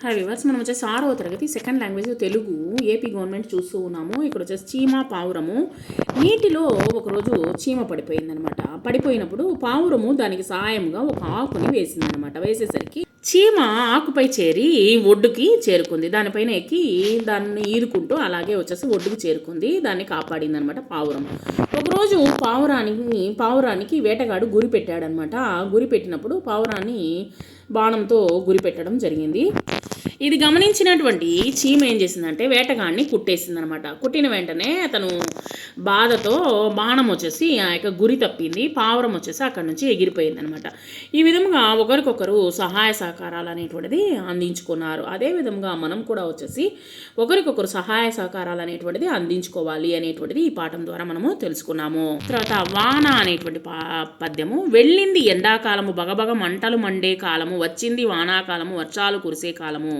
Hi viewers మనం వచ్చేసి ఆరవ తరగతి second language Telugu AP government చూస్తూ ఉన్నాము. ఇక్కడ వచ్చేసి చీమ పావురము. నీటిలో ఒకరోజు చీమ పడిపోయిందనమాట పడిపోయినప్పుడు పావురము దానికి సహాయంగా ఒక ఆకుని వేసిందనమాట వేసేసరికి చీమ ఆకుపై చేరి ఒడ్డుకి చేరుకుంది. దానిపైన ఎక్కి దాన్ని ఈదుకుంటూ అలాగే వచ్చేసి ఒడ్డుకు చేరుకుంది. దాన్ని కాపాడింది అనమాట పావురం. ఒకరోజు పావురానికి పావురానికి వేటగాడు గురి పెట్టాడనమాట గురి పెట్టినప్పుడు పావురాన్ని బాణంతో గురి పెట్టడం జరిగింది. ఇది గమనించినటువంటి చీమ ఏం చేసిందంటే వేటగాడిని కుట్టేసింది అనమాట కుట్టిన వెంటనే అతను బాధతో బాణం వచ్చేసి ఆ యొక్క గురి తప్పింది పావురం వచ్చేసి అక్కడి నుంచి ఎగిరిపోయింది అనమాట ఈ విధంగా ఒకరికొకరు సహాయ సహకారాలు అనేటువంటిది అందించుకున్నారు. అదే విధంగా మనం కూడా వచ్చేసి ఒకరికొకరు సహాయ సహకారాలు అనేటువంటిది అందించుకోవాలి అనేటువంటిది ఈ పాఠం ద్వారా మనము తెలుసుకున్నాము. తర్వాత వాన అనేటువంటి పద్యము వెళ్ళింది ఎండాకాలము బగబగ మంటలు మండే కాలము వచ్చింది వానాకాలము వర్షాలు కురిసే కాలము.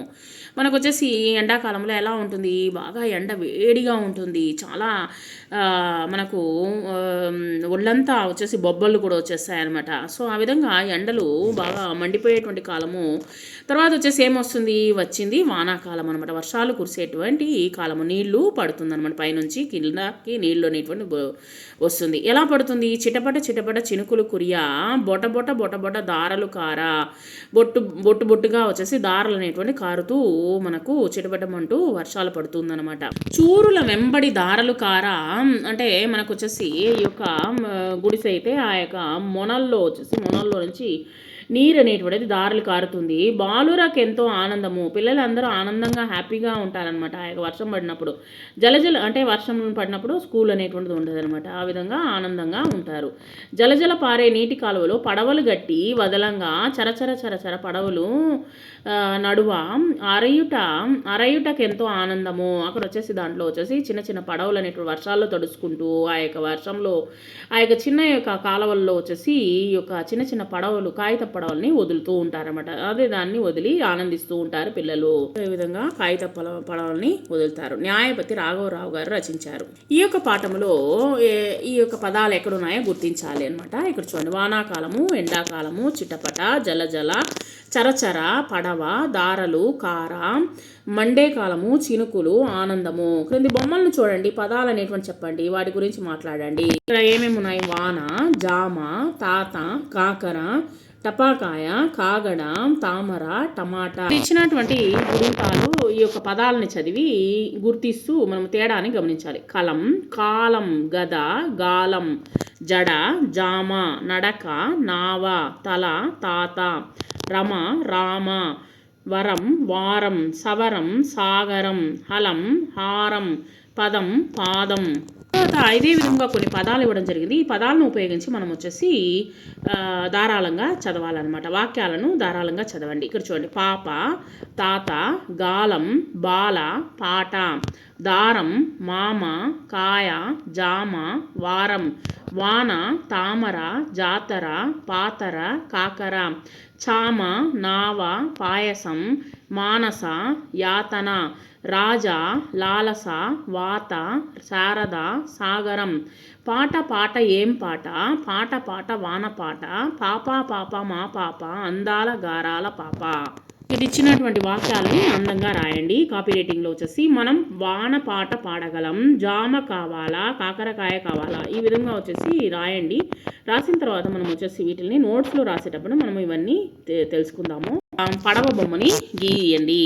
మనకు వచ్చేసి ఎండాకాలంలో ఎలా ఉంటుంది? బాగా ఎండ వేడిగా ఉంటుంది. చాలా మనకు ఒళ్ళంతా వచ్చేసి బొబ్బలు కూడా వచ్చేస్తాయి అనమాట సో ఆ విధంగా ఎండలు బాగా మండిపోయేటువంటి కాలము. తర్వాత వచ్చేసి ఏమొస్తుంది? వచ్చింది వానాకాలం అనమాట వర్షాలు కురిసేటువంటి కాలము. నీళ్ళు పడుతుంది అనమాట పైనుంచి. కిందకి నీళ్ళు అనేటువంటి వస్తుంది. ఎలా పడుతుంది? చిటపట చిటపట చినుకులు కురియా బొట బొట బొట బొట దారలు కార? బొట్టు బొట్టు బొట్టుగా వచ్చేసి దారలు అనేటువంటి మారుతూ మనకు చిటపటమంటూ వర్షాలు పడుతుందన్నమాట. చూరుల వెంబడి దారలు కార అంటే మనకు వచ్చేసి ఈ యొక్క గుడిసె అయితే ఆ యొక్క మొనల్లో వచ్చేసి మొనల్లో నుంచి నీరు అనేటువంటిది దారులు కారుతుంది. బాలురాకు ఎంతో ఆనందము. పిల్లలందరూ ఆనందంగా హ్యాపీగా ఉంటారనమాట ఆ యొక్క వర్షం పడినప్పుడు. జలజల అంటే వర్షం పడినప్పుడు స్కూల్ అనేటువంటిది ఉండదు అనమాట ఆ విధంగా ఆనందంగా ఉంటారు. జలజల పారే నీటి కాలువలో పడవలు గట్టి వదలంగా చరచర చరచర పడవలు నడువ అరయుట అరయుటకు ఎంతో ఆనందము. అక్కడ వచ్చేసి దాంట్లో వచ్చేసి చిన్న చిన్న పడవలు అనేటువంటి వర్షాల్లో తడుచుకుంటూ ఆ యొక్క వర్షంలో ఆ యొక్క చిన్న యొక్క కాలువల్లో వచ్చేసి ఈ యొక్క చిన్న చిన్న పడవలు కాగిత పడవల్ని వదులుతూ ఉంటారనమాట అదే దాన్ని వదిలి ఆనందిస్తూ ఉంటారు పిల్లలు. ఈ విధంగా కాగిత పడవల్ని వదులుతారు. న్యాయపతి రాఘవరావు గారు రచించారు. ఈ యొక్క పాఠములో ఈ యొక్క పదాలు ఎక్కడున్నాయో గుర్తించాలి అనమాట ఇక్కడ చూడండి. వానాకాలము ఎండాకాలము చిటపట జల జల చరచర పడవ దారలు కార మండే కాలము చినుకులు ఆనందము. క్రింది బొమ్మలను చూడండి. పదాలు అనేటువంటి చెప్పండి. వాటి గురించి మాట్లాడండి. ఇక్కడ ఏమేమి ఉన్నాయి వాన జామ తాత కాకర టపాకాయ కాగడ తామర టమాటా ఇచ్చినటువంటి గురింపాలు ఈ యొక్క పదాలని చదివి గుర్తిస్తూ మనం తేడాని గమనించాలి. కలం కాలం గద గాలం జడ జామ నడక నావ తల తాత రమ రామ వరం వారం సవరం సాగరం హలం హారం పదం పాదం. తర్వాత ఇదే విధంగా కొన్ని పదాలు ఇవ్వడం జరిగింది. ఈ పదాలను ఉపయోగించి మనం వచ్చేసి ధారాళంగా చదవాలన్నమాట. వాక్యాలను ధారాళంగా చదవండి. ఇక్కడ చూడండి. పాప తాత గాలం బాల పాట దారం మామ కాయ జామ వారం వాన తామర జాతర పాతర కాకర చామ నావ పాయసం మానస యాతన రాజా లాలస వాత శారద సాగరం. పాట పాట ఏం పాట? పాట పాట వాన పాట. పాప పాప మా పాప అందాల గారాల పాప. ఇది ఇచ్చినటువంటి వాక్యాలని అందంగా రాయండి. కాపీ రేటింగ్లో వచ్చేసి మనం వాన పాట పాడగలం జామ కావాలా కాకరకాయ కావాలా ఈ విధంగా వచ్చేసి రాయండి. రాసిన తర్వాత మనం వచ్చేసి వీటిని నోట్స్లో రాసేటప్పుడు మనం ఇవన్నీ తెలుసుకుందాము. పడవ బొమ్మని గీయండి.